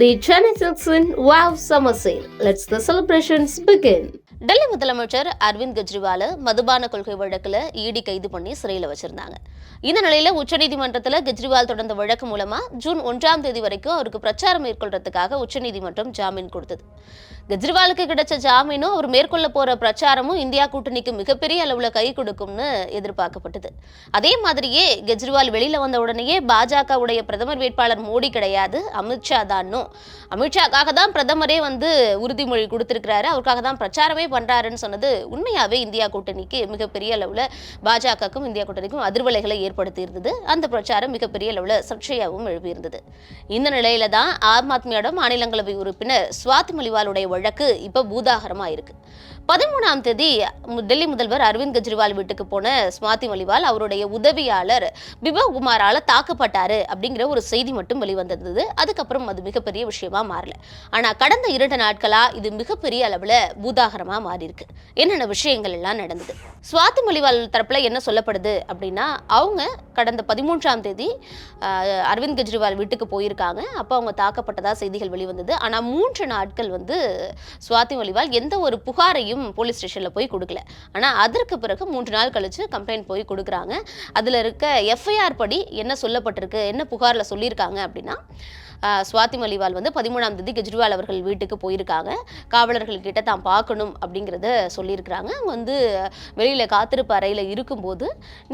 The Chennai Silks in Wow Summer Sale. Let's the Delhi முதலமைச்சர் அரவிந்த் கெஜ்ரிவால மதுபான கொள்கை வழக்குல ஈடி கைது பண்ணி சிறையில் வச்சிருந்தாங்க. இந்த நிலையில உச்சநீதிமன்றத்தில் கெஜ்ரிவால் தொடர்ந்த வழக்கு மூலமா ஜூன் ஒன்றாம் தேதி வரைக்கும் அவருக்கு பிரச்சாரம் மேற்கொள்றதுக்காக உச்சநீதிமன்றம் ஜாமீன் கொடுத்தது. கெஜ்ரிவாலுக்கு கிடைச்ச ஜாமீனும் அவர் மேற்கொள்ள போற பிரச்சாரமும் இந்தியா கூட்டணிக்கு மிகப்பெரிய அளவுல கை கொடுக்கும்னு எதிர்பார்க்கப்பட்டது. அதே மாதிரியே கெஜ்ரிவால் வெளியில வந்த உடனேயே பாஜகவுடைய பிரதமர் வேட்பாளர் மோடி கிடையாது அமித்ஷா தானும் அமித்ஷாக்காக தான் பிரதமரே வந்து உறுதிமொழி கொடுத்திருக்கிறாரு. அவருக்காக தான் பிரச்சாரமே பண்றாருன்னு சொன்னது உண்மையாவே இந்தியா கூட்டணிக்கு மிகப்பெரிய அளவுல பாஜகவுக்கும் இந்தியா கூட்டணிக்கும் அதிர்வலைகளை ஏற்படுத்தி இருந்தது. அந்த பிரச்சாரம் மிகப்பெரிய அளவுல சர்ச்சையாகவும் எழுப்பியிருந்தது. இந்த நிலையில தான் ஆம் ஆத்மியோட மாநிலங்களவை உறுப்பினர் சுவாதி மலிவாலுடைய வழக்கு இப்ப பூதாகரமா இருக்கு. பதிமூணாம் தேதி டெல்லி முதல்வர் அரவிந்த் கெஜ்ரிவால் வீட்டுக்கு போன ஸ்வாதி மலிவால் அவருடைய உதவியாளர் பிபவ் குமாரால் தாக்கப்பட்டாரு அப்படிங்கிற ஒரு செய்தி மட்டும் வெளிவந்திருந்தது. அதுக்கப்புறம் அது மிகப்பெரிய விஷயமா மாறல. ஆனா கடந்த இரண்டு நாட்களா இது மிகப்பெரிய அளவுல பூதாகரமா மாறியிருக்கு. என்னென்ன விஷயங்கள் எல்லாம் நடந்தது? சுவாதி மொழிவால் தரப்புல என்ன சொல்லப்படுது அப்படின்னா அவங்க கடந்த பதிமூன்றாம் தேதி அரவிந்த் கெஜ்ரிவால் வீட்டுக்கு போயிருக்காங்க. அப்போ அவங்க தாக்கப்பட்டதா செய்திகள் வெளிவந்தது. ஆனால் மூன்று நாட்கள் வந்து சுவாதி மலிவால் எந்த ஒரு புகாரையும் போலீஸ் ஸ்டேஷனில் போய் கொடுக்கல. ஆனால் அதற்கு பிறகு மூன்று நாள் கழித்து கம்ப்ளைண்ட் போய் கொடுக்குறாங்க. அதில் இருக்க எஃப்ஐஆர் படி என்ன சொல்லப்பட்டிருக்கு என்ன புகாரில் சொல்லியிருக்காங்க அப்படின்னா சுவாதி மலிவால் வந்து பதிமூணாம் தேதி கெஜ்ரிவால் அவர்கள் வீட்டுக்கு போயிருக்காங்க. காவலர்கள் கிட்ட தான் பார்க்கணும் அப்படிங்கிறத சொல்லியிருக்கிறாங்க. வந்து வெளியில் காத்திருப்பு அறையில் இருக்கும்போது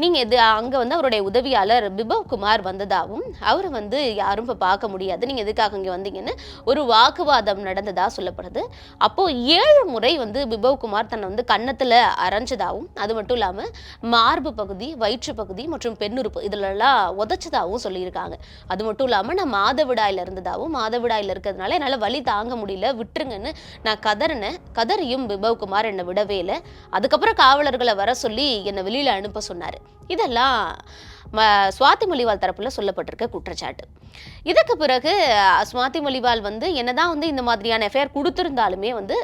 நீங்கள் இது அங்கே வந்து அவருடைய உதவியாளர் பிபவ் குமார் வந்ததாகவும் அவரை வந்து யாரும் இப்போ பார்க்க முடியாது. நீங்கள் எதுக்காக இங்கே வந்தீங்கன்னு ஒரு வாக்குவாதம் நடந்ததாக சொல்லப்படுது. அப்போது ஏழு முறை வந்து பிபவ் குமார் தன்னை வந்து கன்னத்தில் அரைஞ்சதாகவும் அது மட்டும் இல்லாமல் மார்பு பகுதி வயிற்று பகுதி மற்றும் பெண்ணுறுப்பு இதிலெல்லாம் உதைச்சதாகவும் சொல்லியிருக்காங்க. அது மட்டும் இல்லாமல் நான் மாதவிடாயில் இருந்ததாகவும் மாதவிடாயில் இருக்கிறதுனால என்னால வலி தாங்க முடியல. விட்டுருங்கன்னு நான் கதறினேன். கதறியும் பிபவ்குமார் என்னை விடவே இல்லை. அதுக்கப்புறம் காவலர்களை வர சொல்லி என்னை வெளியில அனுப்ப சொன்னாரு. இதெல்லாம் ம சுவாதி மொழிவால் தரப்புல சொல்லப்பட்டிருக்க குற்றச்சாட்டு. இதுக்கு பிறகு ஸ்மாதி சுவாதி மொழிவால் வந்து என்னதான் வந்து இந்த மாதிரியான எஃப்ஐஆர் கொடுத்துருந்தாலுமே வந்து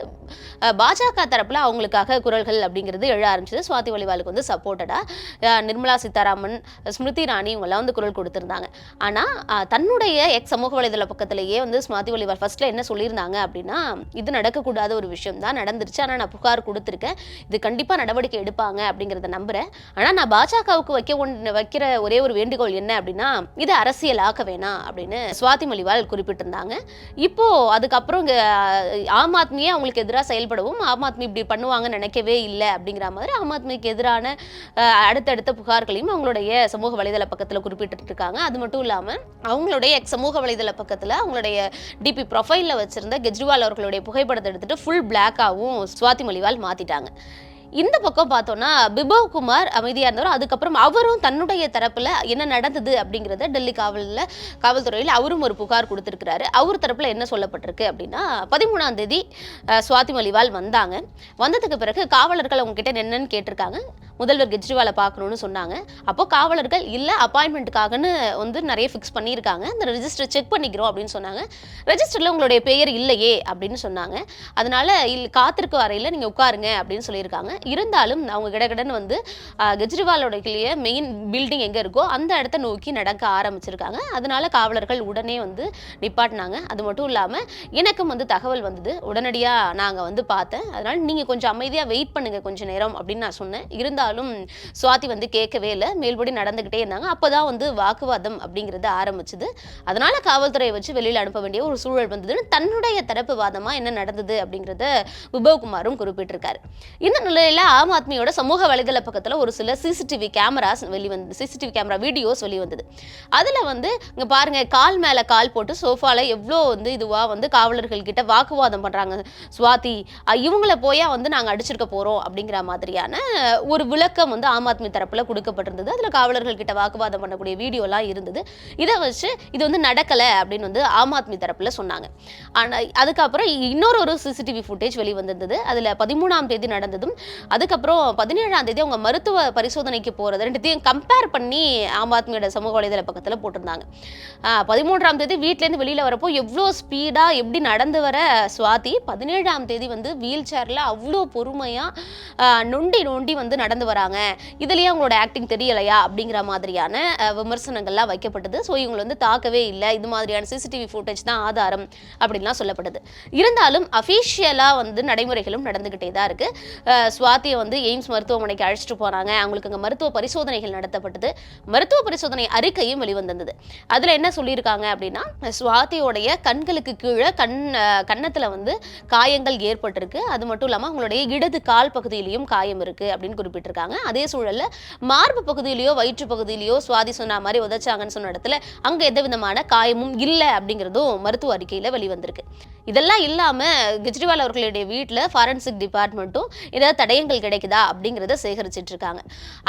பாஜக தரப்பில் அவங்களுக்காக குரல்கள் அப்படிங்கிறது எழ ஆரம்பிச்சது. சுவாதி மொழிவாலுக்கு வந்து சப்போர்ட்டடாக நிர்மலா சீதாராமன் ஸ்மிருதி ராணி இவங்கெல்லாம் வந்து குரல் கொடுத்துருந்தாங்க. ஆனால் தன்னுடைய எக்ஸ் சமூக வலைதள பக்கத்திலேயே வந்து ஸ்மாதி மொழிவால் ஃபஸ்ட்டில் என்ன சொல்லியிருந்தாங்க அப்படின்னா இது நடக்கக்கூடாத ஒரு விஷயம் தான் நடந்துருச்சு. ஆனால் நான் புகார் கொடுத்துருக்கேன். இது கண்டிப்பாக நடவடிக்கை எடுப்பாங்க அப்படிங்கிறத நம்புகிறேன் ஆனால் நான் பாஜகவுக்கு வைக்க ஒன் வைக்கிற ஒரே ஒரு வேண்டுகோள் என்ன அப்படின்னா இது அரசியல் ஆக்க வேணாம் அப்படின்னு சுவாதி மலிவால் குறிப்பிட்டிருந்தாங்க. இப்போ அதுக்கப்புறம் இங்க ஆம் ஆத்மியே அவங்களுக்கு எதிராக செயல்படவும் ஆம் ஆத்மி இப்படி பண்ணுவாங்கன்னு நினைக்கவே இல்லை அப்படிங்கிற மாதிரி ஆம் ஆத்மிக்கு எதிரான அடுத்தடுத்த புகார்களையும் அவங்களுடைய சமூக வலைதள பக்கத்தில் குறிப்பிட்டுருக்காங்க. அது மட்டும் இல்லாமல் அவங்களுடைய சமூக வலைதள பக்கத்தில் அவங்களுடைய டிபி ப்ரொஃபைலில் வச்சிருந்த கெஜ்ரிவால் அவர்களுடைய புகைப்படத்தை எடுத்துட்டு ஃபுல் பிளாக்காகவும் சுவாதி மலிவால் மாற்றிட்டாங்க இந்த பக்கம் பார்த்தோம்னா பிபவ் குமார் அமைதியாக இருந்தவர் அதுக்கப்புறம் அவரும் தன்னுடைய தரப்புல என்ன நடந்தது அப்படிங்கிறத டெல்லி காவலில் காவல்துறையில் அவரும் ஒரு புகார் கொடுத்துருக்கிறாரு. அவர் தரப்புல என்ன சொல்லப்பட்டிருக்கு அப்படின்னா பதிமூணாம் தேதி சுவாதி மலிவால் வந்தாங்க. வந்ததுக்கு பிறகு காவலர்கள் அவங்க கிட்ட என்னன்னு கேட்டிருக்காங்க. முதல்வர் கெஜ்ரிவாலை பார்க்கணும்னு சொன்னாங்க. அப்போ காவலர்கள் இல்லை அப்பாயின்மெண்ட்டுக்காகன்னு வந்து நிறைய ஃபிக்ஸ் பண்ணியிருக்காங்க. அந்த ரெஜிஸ்டர் செக் பண்ணிக்கிறோம் அப்படின்னு சொன்னாங்க. ரெஜிஸ்டரில் உங்களுடைய பெயர் இல்லையே அப்படின்னு சொன்னாங்க. அதனால இல் காத்திருக்க வரையில் நீங்கள் உட்காருங்க அப்படின்னு சொல்லியிருக்காங்க. இருந்தாலும் அவங்க கடகடன்னு வந்து கெஜ்ரிவாலோட கெஜ்ரிவாலோடைய மெயின் பில்டிங் எங்கே இருக்கோ அந்த இடத்த நோக்கி நடக்க ஆரம்பிச்சிருக்காங்க. அதனால காவலர்கள் உடனே வந்து நிப்பாட்டினாங்க. அது மட்டும் இல்லாமல் எனக்கும் வந்து தகவல் வந்தது. உடனடியாக நாங்கள் வந்து பார்த்தேன். அதனால் நீங்கள் கொஞ்சம் அமைதியாக வெயிட் பண்ணுங்கள் கொஞ்சம் நேரம் அப்படின்னு நான் சொன்னேன். இருந்தாலும் சுவாதி வந்து கேட்கவே இல்லை. மேல்படி நடந்துக்கிட்டே இருந்தாங்க. அப்போ தான் வந்து வாக்குவாதம் அப்படிங்கிறது ஆரம்பிச்சது. அதனால் காவல்துறையை வச்சு வெளியில் அனுப்ப வேண்டிய ஒரு சூழல் வந்ததுன்னு தன்னுடைய தரப்பு வாதமாக என்ன நடந்தது அப்படிங்கிறத விபவ்குமாரும் குறிப்பிட்டிருக்காரு. இந்த நிலையில் ஆம் ஆத்மியோட சமூக வலைதள பக்கத்தில் ஒரு சில சிசிடிவி கேமராஸ் வெளிவந்து சிசிடிவி கேமரா வீடியோஸ் வெளிவந்தது. அதில் வந்து இங்கே பாருங்கள் கால் மேலே கால் போட்டு சோஃபாவில் எவ்வளோ வந்து இதுவாக வந்து காவலர்கள் கிட்ட வாக்குவாதம் பண்ணுறாங்க சுவாதி இவங்கள போயா வந்து நாங்கள் அடிச்சிருக்க போகிறோம் அப்படிங்கிற மாதிரியான ஒரு விளக்கம் வந்து ஆம் ஆத்மி தரப்பில் கொடுக்கப்பட்டிருந்தது. அதில் காவலர்கள் கிட்ட வாக்குவாதம் பண்ணக்கூடிய வீடியோலாம் இருந்தது. இதை வச்சு இது வந்து நடக்கலை அப்படின்னு வந்து ஆம் ஆத்மி தரப்பில் சொன்னாங்க. ஆனால் அதுக்கப்புறம் இன்னொரு ஒரு சிசிடிவி ஃபுட்டேஜ் வெளிவந்திருந்தது. அதில் பதிமூணாம் தேதி நடந்ததும் அதுக்கப்புறம் பதினேழாம் தேதி அவங்க மருத்துவ பரிசோதனைக்கு போகிறது ரெண்டுத்தையும் கம்பேர் பண்ணி ஆம் ஆத்மியோட சமூக வலைதள பக்கத்தில் போட்டிருந்தாங்க. பதிமூன்றாம் தேதி வீட்டிலேருந்து வெளியில் வரப்போ எவ்வளோ ஸ்பீடாக எப்படி நடந்து வர சுவாதி பதினேழாம் தேதி வந்து வீல் சேரில் அவ்வளோ பொறுமையாக நொண்டி நொண்டி வந்து நடந்து நடந்து வராங்க. இதுலயே அவங்களோட ஆக்டிங் தெரியலையா? அப்படிங்கிற மாதிரியான விமர்சனங்கள்லாம் வைக்கப்பட்டது. ஸோ இவங்களை வந்து தாக்கவே இல்லை. இது மாதிரியான சிசிடிவி ஃபுட்டேஜ் தான் ஆதாரம் அப்படின்லாம் சொல்லப்படுது இருந்தாலும் அஃபீஷியலாக வந்து நடைமுறைகளும் நடந்துக்கிட்டே தான் இருக்கு. சுவாத்தியை வந்து எய்ம்ஸ் மருத்துவமனைக்கு அழைச்சிட்டு போறாங்க அவங்களுக்கு அங்கே மருத்துவ பரிசோதனைகள் நடத்தப்பட்டது. மருத்துவ பரிசோதனை அறிக்கையும் வெளிவந்திருந்தது. அதில் என்ன சொல்லியிருக்காங்க அப்படின்னா சுவாத்தியோடைய கண்களுக்கு கீழே கண் கன்னத்தில் கன்னத்துல வந்து காயங்கள் ஏற்பட்டிருக்கு. அது மட்டும் இல்லாமல் அவங்களுடைய இடது கால் பகுதியிலையும் காயம் இருக்கு அப்படின்னு குறிப்பிட்டிருக்காங்க. அதே சூழல்ல மார்பு பகுதியிலையோ வயிற்று பகுதியிலையோ சுவாதி சொன்ன மாதிரி உதச்சாங்கன்னு சொன்ன இடத்துல அங்க எந்த விதமான காயமும் இல்லை அப்படிங்கிறதும் மருத்துவ அறிக்கையில் வெளிவந்திருக்கு. இதெல்லாம் இல்லாமல் கெஜ்ரிவால் அவர்களுடைய வீட்டில் ஃபாரன்சிக் டிபார்ட்மெண்ட்டும் ஏதாவது தடயங்கள் கிடைக்குதா அப்படிங்கிறத சேகரிச்சிட்டு இருக்காங்க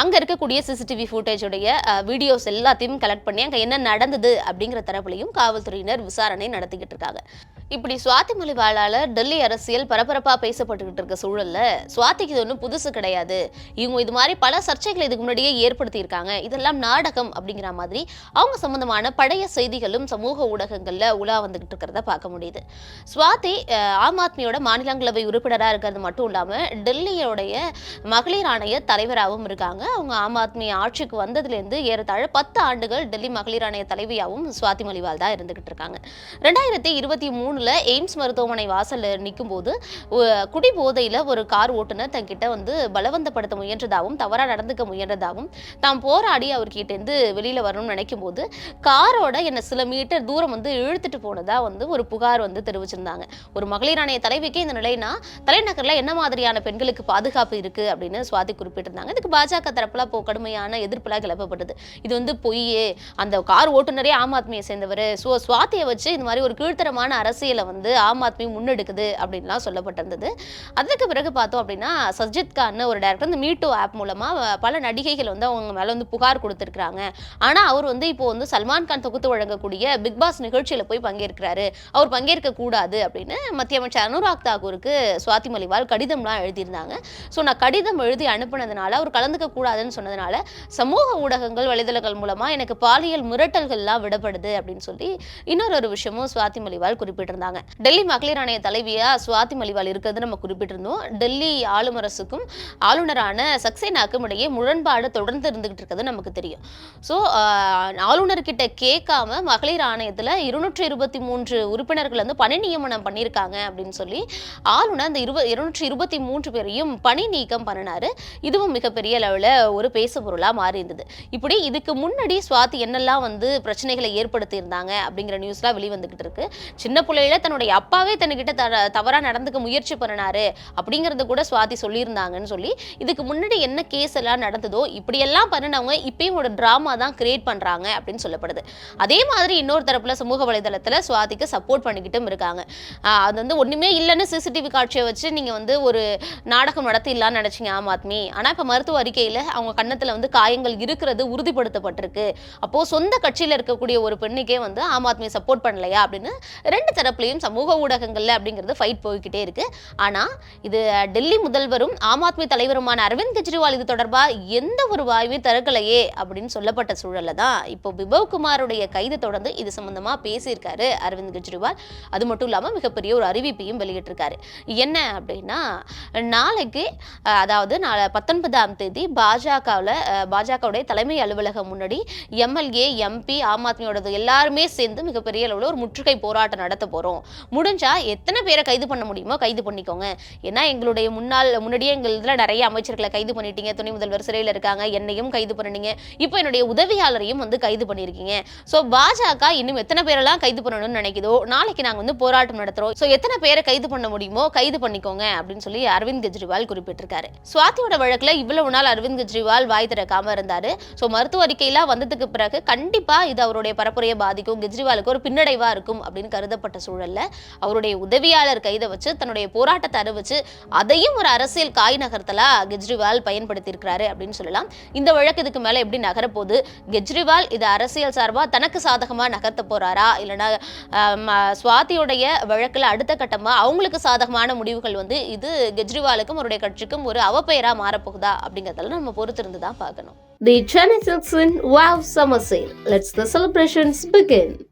அங்கே இருக்கக்கூடிய சிசிடிவி ஃபுட்டேஜுடைய வீடியோஸ் எல்லாத்தையும் கலெக்ட் பண்ணி அங்கே என்ன நடந்தது அப்படிங்கிற தரப்புலையும் காவல்துறையினர் விசாரணை நடத்திக்கிட்டு இருக்காங்க இப்படி சுவாதி மலிவாளால டெல்லி அரசியல் பரபரப்பாக பேசப்பட்டுக்கிட்டு இருக்க சூழலில் சுவாதிக்கு இது ஒன்றும் புதுசு கிடையாது. இவங்க இது மாதிரி பல சர்ச்சைகளை இதுக்கு முன்னாடியே ஏற்படுத்தியிருக்காங்க. இதெல்லாம் நாடகம் அப்படிங்கிற மாதிரி அவங்க சம்மந்தமான பழைய செய்திகளும் சமூக ஊடகங்களில் உலா வந்துக்கிட்டு இருக்கிறத பார்க்க முடியுது. சுவாதி ஆம் ஆத்மியோட மாநிலங்களவை உறுப்பினராக இருக்கிறது மட்டும் இல்லாமல் டெல்லியோடைய மகளிர் ஆணைய தலைவராகவும் இருக்காங்க. அவங்க ஆம் ஆத்மி ஆட்சிக்கு வந்ததுலேருந்து ஏறத்தாழ பத்து ஆண்டுகள் டெல்லி மகளிர் ஆணைய தலைவியாகவும் சுவாதி மலிவால் தான் இருந்துகிட்டு இருக்காங்க. ரெண்டாயிரத்தி இருபத்தி மூணில் எய்ம்ஸ் மருத்துவமனை வாசலில் நிற்கும் போது குடி போதையில் ஒரு கார் ஓட்டுநர் தன்கிட்ட வந்து பலவந்தப்படுத்த முயன்றதாகவும் தவறாக நடந்துக்க முயன்றதாகவும் தாம் போராடி அவர்கிட்டேருந்து வெளியில் வரணும்னு நினைக்கும் போது காரோட என்னை சில மீட்டர் தூரம் வந்து இழுத்துட்டு போனதாக வந்து ஒரு புகார் வந்து தெரிவிச்சு தெரிவிச்சிருந்தாங்க ஒரு மகளிர் ஆணைய தலைவிக்கு இந்த நிலைனா தலைநகரில் என்ன மாதிரியான பெண்களுக்கு பாதுகாப்பு இருக்கு அப்படின்னு சுவாதி குறிப்பிட்டிருந்தாங்க. இதுக்கு பாஜக தரப்புல இப்போ கடுமையான எதிர்ப்புலாம் கிளப்பப்பட்டது. இது வந்து பொய்யே. அந்த கார் ஓட்டுநரே ஆம் ஆத்மியை சேர்ந்தவர். ஸோ சுவாத்தியை வச்சு இந்த மாதிரி ஒரு கீழ்த்தரமான அரசியலை வந்து ஆம் ஆத்மி முன்னெடுக்குது அப்படின்லாம் சொல்லப்பட்டிருந்தது. அதுக்கு பிறகு பார்த்தோம் அப்படின்னா சஜித் கான் ஒரு டேரக்டர் இந்த மீட்டோ ஆப் மூலமா பல நடிகைகள் வந்து அவங்க மேல வந்து புகார் கொடுத்துருக்காங்க ஆனா அவர் வந்து இப்போ வந்து சல்மான் கான் தொகுத்து வழங்கக்கூடிய பிக் பாஸ் நிகழ்ச்சியில போய் பங்கேற்கிறாரு. அவர் பங்கேற்க கூடாது. அப்படின்னு மத்திய அமைச்சர் அனுராக் தாக்கூருக்கு சுவாதி மலிவால் கடிதம்லாம் எழுதியிருந்தாங்க. ஸோ நான் கடிதம் எழுதி அனுப்புனதுனால அவர் கலந்துக்க கூடாதுன்னு சொன்னதுனால சமூக ஊடகங்கள் வலைதளங்கள் மூலமா எனக்கு பாலியல் மிரட்டல்கள்லாம் விடப்படுது அப்படின்னு சொல்லி இன்னொரு ஒரு விஷயமும் சுவாதி மலிவால் குறிப்பிட்டிருந்தாங்க. டெல்லி மகளிர் ஆணைய தலைவியா சுவாதி மலிவால் இருக்கிறது நம்ம குறிப்பிட்டிருந்தோம். டெல்லி ஆளுமரசுக்கும் ஆளுநரான சக்சேனாக்கும் இடையே முரண்பாடு தொடர்ந்து இருந்துகிட்டு இருக்கிறது நமக்கு தெரியும். ஸோ ஆளுநர்கிட்ட கேட்காம மகளிர் ஆணையத்தில் இருநூற்றி இருபத்தி மூன்று உறுப்பினர்கள் வந்து பணி நியமனம் பண்ணியிருக்காங்க அப்படின்னு சொல்லி ஆளுநர் அந்த இருப இருநூற்றி இருபத்தி மூன்று பேரையும் பணி நீக்கம் பண்ணினாரு. இதுவும் மிகப்பெரிய அளவில் ஒரு பேசு பொருளாக மாறி இருந்தது இப்படி இதுக்கு முன்னாடி சுவாதி என்னெல்லாம் வந்து பிரச்சனைகளை ஏற்படுத்தி இருந்தாங்க அப்படிங்கிற நியூஸ்லாம் வெளிவந்துக்கிட்டு இருக்கு. சின்ன பிள்ளையில தன்னுடைய அப்பாவே தன்னுக்கிட்ட த தவறாக நடந்துக்க முயற்சி பண்ணினாரு அப்படிங்கிறத கூட சுவாதி சொல்லியிருந்தாங்கன்னு சொல்லி இதுக்கு முன்னாடி என்ன கேஸ் எல்லாம் நடந்ததோ இப்படியெல்லாம் பண்ணினவங்க இப்பயும் ஒரு ட்ராமா தான் கிரியேட் பண்றாங்க அப்படின்னு சொல்லப்படுது. அதே மாதிரி இன்னொரு தரப்புல சமூக வலைதளத்துல சுவாதிக்கு சப்போர்ட் பண்ணிக்கிட்டும் இருக்காங்க. அது வந்து ஒன்றுமே இல்லைன்னு சிசிடிவி காட்சியை வச்சு நீங்கள் வந்து ஒரு நாடகம் நடத்திடலாம்னு நினச்சிங்க ஆம் ஆத்மி. ஆனால் இப்போ மருத்துவ அறிக்கையில் அவங்க கன்னத்தில் வந்து காயங்கள் இருக்கிறது உறுதிப்படுத்தப்பட்டிருக்கு. அப்போது சொந்த கட்சியில் இருக்கக்கூடிய ஒரு பெண்ணுக்கே வந்து ஆம் ஆத்மி சப்போர்ட் பண்ணலையா அப்படின்னு ரெண்டு தரப்புலையும் சமூக ஊடகங்கள்ல அப்படிங்கிறது ஃபைட் போய்கிட்டே இருக்கு. ஆனால் இது டெல்லி முதல்வரும் ஆம் ஆத்மி தலைவருமான அரவிந்த் கெஜ்ரிவால் இது தொடர்பாக எந்த ஒரு வாயுமே திறக்கலையே அப்படின்னு சொல்லப்பட்ட சூழல்ல தான் இப்போ பிபவ் குமாருடைய கைது தொடர்ந்து இது சம்மந்தமாக பேசியிருக்காரு அரவிந்த் கெஜ்ரிவால். அது மட்டும் இல்லாமல் மிகப்பெரிய ஒரு அறிவிப்பையும் வெளியிட்டிருக்காரு. என்ன அப்படின்னா நாளைக்கு அதாவது நாளை பத்தொன்பதாம் தேதி பாஜகவில் பாஜகவுடைய தலைமை அலுவலகம் முன்னாடி எம்எல்ஏ எம்பி ஆம் ஆத்மியோடது எல்லாருமே சேர்ந்து மிகப்பெரிய அளவில் ஒரு முற்றுகை போராட்டம் நடத்த போகிறோம் முடிஞ்சா எத்தனை பேரை கைது பண்ண முடியுமோ கைது பண்ணிக்கோங்க. ஏன்னா எங்களுடைய முன்னாள் முன்னாடியே எங்கள் இதில் நிறைய அமைச்சர்களை கைது பண்ணிட்டீங்க. துணை முதல்வர் சிறையில் இருக்காங்க. என்னையும் கைது பண்ணினீங்க. இப்போ என்னுடைய உதவியாளரையும் வந்து கைது பண்ணியிருக்கீங்க. ஸோ பாஜக இன்னும் எத்தனை பேரெல்லாம் கைது பண்ணணும்னு நினைக்குதோ நாளைக்கு நாங்கள் வந்து போராட்டம் போராட்டம் நடத்துறோம். ஸோ எத்தனை பேரை கைது பண்ண முடியுமோ கைது பண்ணிக்கோங்க அப்படின்னு சொல்லி அரவிந்த் கெஜ்ரிவால் குறிப்பிட்டிருக்காரு. சுவாதியோட வழக்கில் இவ்வளவு நாள் அரவிந்த் கெஜ்ரிவால் வாய் திறக்காம இருந்தாரு. ஸோ மருத்துவ அறிக்கையெல்லாம் வந்ததுக்கு பிறகு கண்டிப்பா இது அவருடைய பரப்புரையை பாதிக்கும் கெஜ்ரிவாலுக்கு ஒரு பின்னடைவா இருக்கும் அப்படின்னு கருதப்பட்ட சூழல்ல அவருடைய உதவியாளர் கைதை வச்சு தன்னுடைய போராட்டத்தை அறிவிச்சு அதையும் ஒரு அரசியல் காய் நகர்த்தலா கெஜ்ரிவால் பயன்படுத்தியிருக்கிறாரு அப்படின்னு சொல்லலாம். இந்த வழக்கு இதுக்கு மேல எப்படி நகரப்போகுது? கெஜ்ரிவால் இது அரசியல் சார்பா தனக்கு சாதகமா நகர்த்த போறாரா? இல்லைன்னா ஆம், சுவாதியுடைய வழக்குல அடுத்த கட்டமா அவங்களுக்கு சாதகமான முடிவுகள் வந்து இது கெஜ்ரிவாலுக்கும் அவருடைய கட்சிக்கும் ஒரு அவப்பெயராக மாறப்போகுதா அப்படிங்கிறதெல்லாம் நம்ம பொறுத்திருந்து தான் பார்க்கணும் The Chennai Silks in Wow Summer Sale. Let's the celebrations begin.